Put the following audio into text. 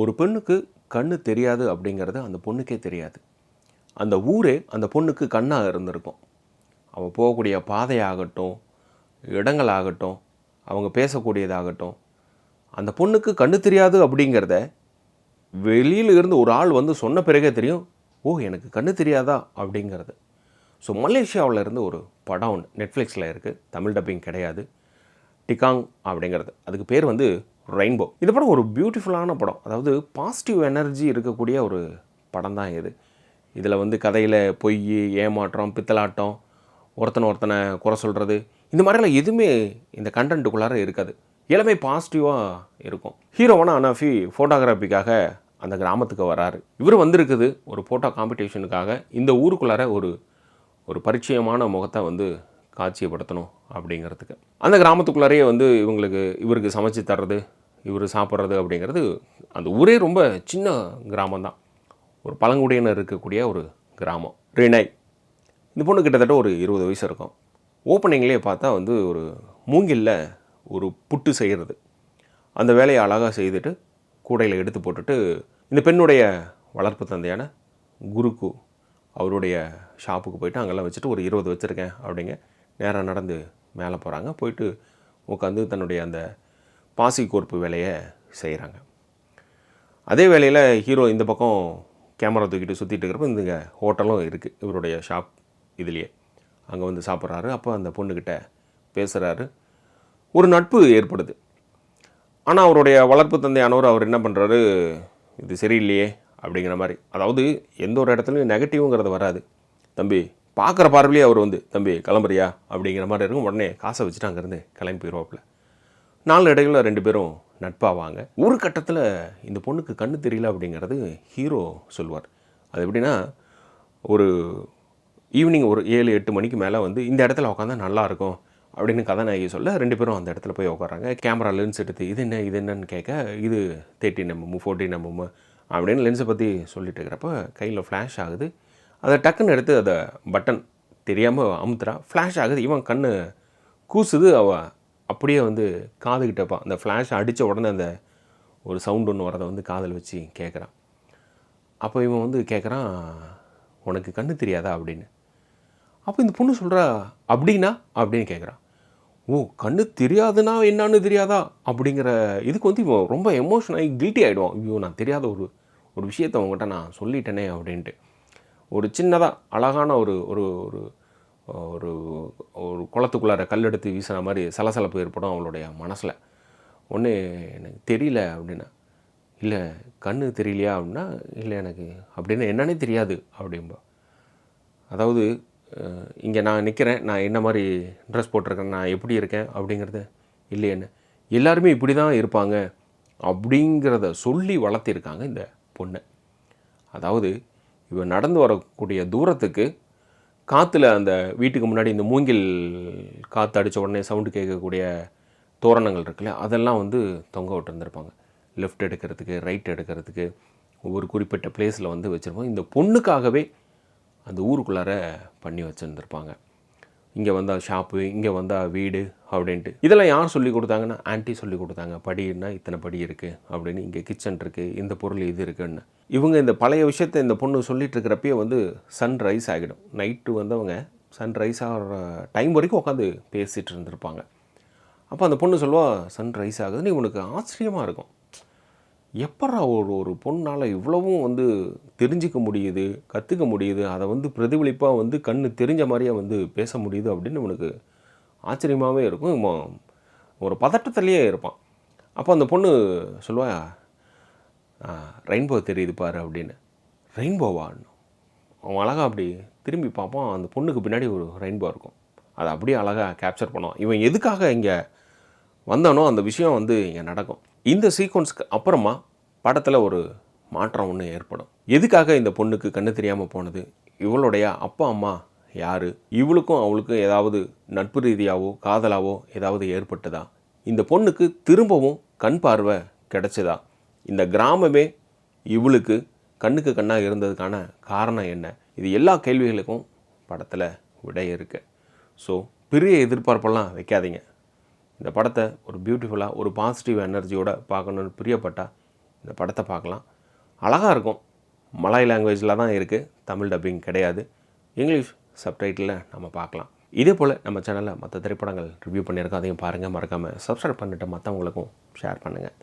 ஒரு பெண்ணுக்கு கண்ணு தெரியாது அப்படிங்கிறது அந்த பொண்ணுக்கே தெரியாது. அந்த ஊரே அந்த பொண்ணுக்கு கண்ணாக இருந்திருக்கும். அவள் போகக்கூடிய பாதையாகட்டும் இடங்களாகட்டும் அவங்க பேசக்கூடியதாகட்டும் அந்த பொண்ணுக்கு கண்ணு தெரியாது அப்படிங்கிறத வெளியில் இருந்து ஒரு ஆள் வந்து சொன்ன பிறகே தெரியும். ஓ எனக்கு கண்ணு தெரியாதா அப்படிங்கிறது. ஸோ மலேசியாவில் இருந்து ஒரு படம் ஒன்று நெட்ஃப்ளிக்ஸில் இருக்குது தமிழ் டப்பிங் கிடையாது. டிகாங் அப்படிங்கிறது. அதுக்கு பேர் வந்து ரெயின்போ. இந்த படம் ஒரு பியூட்டிஃபுல்லான படம். அதாவது பாசிட்டிவ் எனர்ஜி இருக்கக்கூடிய ஒரு படம் தான் இது. இதில் வந்து கதையில் பொய் ஏமாற்றம் பித்தலாட்டம் ஒருத்தனை ஒருத்தனை குறை சொல்கிறது இந்த மாதிரிலாம் எதுவுமே இந்த கண்டென்ட்டுக்குள்ளார இருக்காது. எல்லாமே பாசிட்டிவாக இருக்கும். ஹீரோவான அனாஃபி ஃபோட்டோகிராஃபிக்காக அந்த கிராமத்துக்கு வராரு. இவர் வந்திருக்குது ஒரு ஃபோட்டோ காம்படிஷனுக்காக இந்த ஊருக்குள்ளார ஒரு ஒரு பரிச்சயமான முகத்தை வந்து காட்சியப்படுத்தணும் அப்படிங்கிறதுக்கு. அந்த கிராமத்துக்குள்ளாரையே வந்து இவங்களுக்கு இவருக்கு சமைச்சு தர்றது இவர் சாப்பிட்றது அப்படிங்கிறது அந்த ஊரே ரொம்ப சின்ன கிராமம்தான். ஒரு பழங்குடியினர் இருக்கக்கூடிய ஒரு கிராமம். ரினை இந்த பொண்ணு கிட்டத்தட்ட ஒரு இருபது வயசு இருக்கும். ஓப்பனிங்லேயே பார்த்தா வந்து ஒரு மூங்கில்ல ஒரு புட்டு செய்கிறது அந்த வேலையை அழகாக செய்துட்டு கூடையில் எடுத்து போட்டுட்டு இந்த பெண்ணுடைய வளர்ப்பு தந்தையான குருக்கு அவருடைய ஷாப்புக்கு போயிட்டு அங்கெல்லாம் வச்சுட்டு ஒரு இருபது வச்சுருக்கேன் அப்படிங்க நேராக நடந்து மேலே போகிறாங்க. போயிட்டு உட்காந்து தன்னுடைய அந்த பாசி கோர்ப்பு வேலையை செய்கிறாங்க. அதே வேலையில் ஹீரோ இந்த பக்கம் கேமரா தூக்கிட்டு சுற்றிட்டு இருக்கிறப்ப இந்த ஹோட்டலும் இருக்குது இவருடைய ஷாப் இதுலேயே. அங்கே வந்து சாப்பிட்றாரு. அப்போ அந்த பொண்ணுக்கிட்ட பேசுகிறாரு ஒரு நட்பு ஏற்படுது. ஆனால் அவருடைய வளர்ப்பு தந்தையானவர் அவர் என்ன பண்ணுறாரு? இது சரியில்லையே அப்படிங்கிற மாதிரி. அதாவது எந்த ஒரு இடத்துலையும் நெகட்டிவ்ங்கிறது வராது. தம்பி பார்க்குற பார்வையிலே அவர் வந்து தம்பி கிளம்புறியா? அப்படிங்கிற மாதிரி இருக்கும். உடனே காசை வச்சுட்டு அங்கேருந்து கிளம்பி போயிடுவாப்புல நாலு இடைகளில் ரெண்டு பேரும் நட்பாவாங்க. ஒரு கட்டத்தில் இந்த பொண்ணுக்கு கண்ணு தெரியல அப்படிங்கிறது ஹீரோ சொல்வார் அது எப்படின்னா ஒரு ஈவினிங் ஒரு ஏழு எட்டு மணிக்கு மேலே வந்து இந்த இடத்துல உட்காந்தா நல்லாயிருக்கும் அப்படின்னு கதாநாயகி சொல்ல ரெண்டு பேரும் அந்த இடத்துல போய் உட்காராங்க கேமரா லென்ஸ் எடுத்து இது என்ன இது என்னன்னு கேட்க இது தேர்ட்டின் எம்எம் ஃபோர்டீன் எம்எம் அப்படின்னு லென்ஸை பற்றி சொல்லிட்டு இருக்கிறப்ப கையில் ஃப்ளாஷ் ஆகுது. அதை டக்குன்னு எடுத்து அதை பட்டன் தெரியாமல் அமுத்துறா. ஃப்ளாஷ் ஆகுது. இவன் கண் கூசுது. அவள் அப்படியே வந்து காதுகிட்டப்பா அந்த ஃப்ளாஷ் அடித்த உடனே அந்த ஒரு சவுண்ட் ஒன்று வரதை வந்து காதில் வச்சு கேட்குறான் அப்போ இவன் வந்து கேட்குறான் உனக்கு கண்ணு தெரியாதா? அப்படின்னு. அப்போ இந்த பொண்ணு சொல்கிறா அப்படின்னா? அப்படின்னு கேட்குறான் ஓ கண்ணு தெரியாதுன்னா என்னான்னு தெரியாதா? அப்படிங்கிற இதுக்கு வந்து இவன் ரொம்ப எமோஷன் ஆகி கில்ட்டி ஆகிடுவான் ஐயோ நான் தெரியாத ஒரு ஒரு விஷயத்தை அவங்ககிட்ட நான் சொல்லிட்டேனே அப்படின்ட்டு. ஒரு சின்னதாக அழகான ஒரு ஒரு ஒரு ஒரு ஒரு குளத்துக்குள்ளார கல் எடுத்து மாதிரி சலசலப்பு ஏற்படும் அவளுடைய மனசில். ஒன்று எனக்கு தெரியல அப்படின்னா இல்லை கண்ணு தெரியலையா அப்படின்னா இல்லை எனக்கு அப்படின்னு என்னன்னே தெரியாது அப்படிம்பா. அதாவது இங்கே நான் நிற்கிறேன் நான் என்ன மாதிரி ட்ரெஸ் போட்டிருக்கேன் நான் எப்படி இருக்கேன் அப்படிங்கிறது இல்லையேன்னு. எல்லாருமே இப்படி தான் இருப்பாங்க அப்படிங்கிறத சொல்லி வளர்த்திருக்காங்க இந்த பொண்ணை. அதாவது இவன் நடந்து வரக்கூடிய தூரத்துக்கு காற்றுல அந்த வீட்டுக்கு முன்னாடி இந்த மூங்கில் காற்று அடித்த உடனே சவுண்டு கேட்கக்கூடிய தோரணங்கள் இருக்குல்ல அதெல்லாம் வந்து தொங்க விட்டுருந்துருப்பாங்க. லெஃப்ட் எடுக்கிறதுக்கு ரைட் எடுக்கிறதுக்கு ஒவ்வொரு குறிப்பிட்ட பிளேஸில் வந்து வச்சுருப்போம். இந்த பொண்ணுக்காகவே அந்த ஊருக்குள்ளார பண்ணி வச்சுருந்துருப்பாங்க. இங்கே வந்தால் ஷாப்பு இங்கே வந்தால் வீடு அப்படின்ட்டு. இதெல்லாம் யார் சொல்லி கொடுத்தாங்கன்னா ஆன்ட்டி சொல்லி கொடுத்தாங்க. படின்னா இத்தனை படி இருக்குது அப்படின்னு. இங்கே கிச்சன் இருக்குது இந்த பொருள் இது இருக்குன்னு. இவங்க இந்த பழைய விஷயத்தை இந்த பொண்ணு சொல்லிட்டு இருக்கிறப்பயே வந்து சன் ரைஸ் ஆகிடும். நைட்டு வந்தவங்க சன் ரைஸ் ஆகிற டைம் வரைக்கும் உட்காந்து பேசிகிட்டு இருந்திருப்பாங்க. அப்போ அந்த பொண்ணு சொல்லுவா சன் ரைஸ் ஆகுதுன்னு. இவனுக்கு ஆச்சரியமாக இருக்கும். எப்பட்றா ஒரு ஒரு பொண்ணால் இவ்வளவும் வந்து தெரிஞ்சிக்க முடியுது கற்றுக்க முடியுது அதை வந்து பிரதிபலிப்பாக வந்து கண்ணு தெரிஞ்ச மாதிரியே வந்து பேச முடியுது அப்படின்னு இவனுக்கு ஆச்சரியமாகவே இருக்கும். ஒரு பதட்டத்துலேயே இருப்பான். அப்போ அந்த பொண்ணு சொல்லுவா ரெயின்போ தெரியுது பாரு அப்படின்னு. ரெயின்போவா அவன் அழகாக அப்படி திரும்பி பார்ப்பான். அந்த பொண்ணுக்கு பின்னாடி ஒரு ரெயின்போ இருக்கும். அதை அப்படியே அழகாக கேப்சர் பண்ணுவான். இவன் எதுக்காக இங்கே வந்தானோ அந்த விஷயம் வந்து இங்கே நடக்கும். இந்த சீக்வன்ஸ்க்கு அப்புறமா படத்தில் ஒரு மாற்றம் ஒன்று ஏற்படும். எதுக்காக இந்த பொண்ணுக்கு கண்ணு தெரியாமல் போனது? இவளுடைய அப்பா அம்மா யார்? இவளுக்கும் அவளுக்கும் ஏதாவது நட்பு ரீதியாவோ காதலாவோ ஏதாவது ஏற்பட்டதா? இந்த பொண்ணுக்கு திரும்பவும் கண் பார்வை கிடைச்சதா? இந்த கிராமமே இவளுக்கு கண்ணுக்கு கண்ணாக இருந்ததுக்கான காரணம் என்ன? இது எல்லா கேள்விகளுக்கும் படத்தில் விடை இருக்கு. ஸோ பெரிய எதிர்பார்ப்பெல்லாம் வைக்காதீங்க. இந்த படத்தை ஒரு பியூட்டிஃபுல்லாக ஒரு பாசிட்டிவ் எனர்ஜியோடு பார்க்கணுன்னு பிரியப்பட்டால் இந்த படத்தை பார்க்கலாம். அழகாக இருக்கும். மலாய் லாங்குவேஜில் தான் இருக்குது தமிழ் டப்பிங் கிடையாது. இங்கிலீஷ் சப்டைட்டில் நம்ம பார்க்கலாம். இதே போல் நம்ம சேனலில் மற்ற திரைப்படங்கள் ரிவ்யூ பண்ணியிருக்கோம். அதையும் பாருங்கள் மறக்காமல் சப்ஸ்கிரைப் பண்ணிவிட்டு மற்றவங்களுக்கும் ஷேர் பண்ணுங்கள்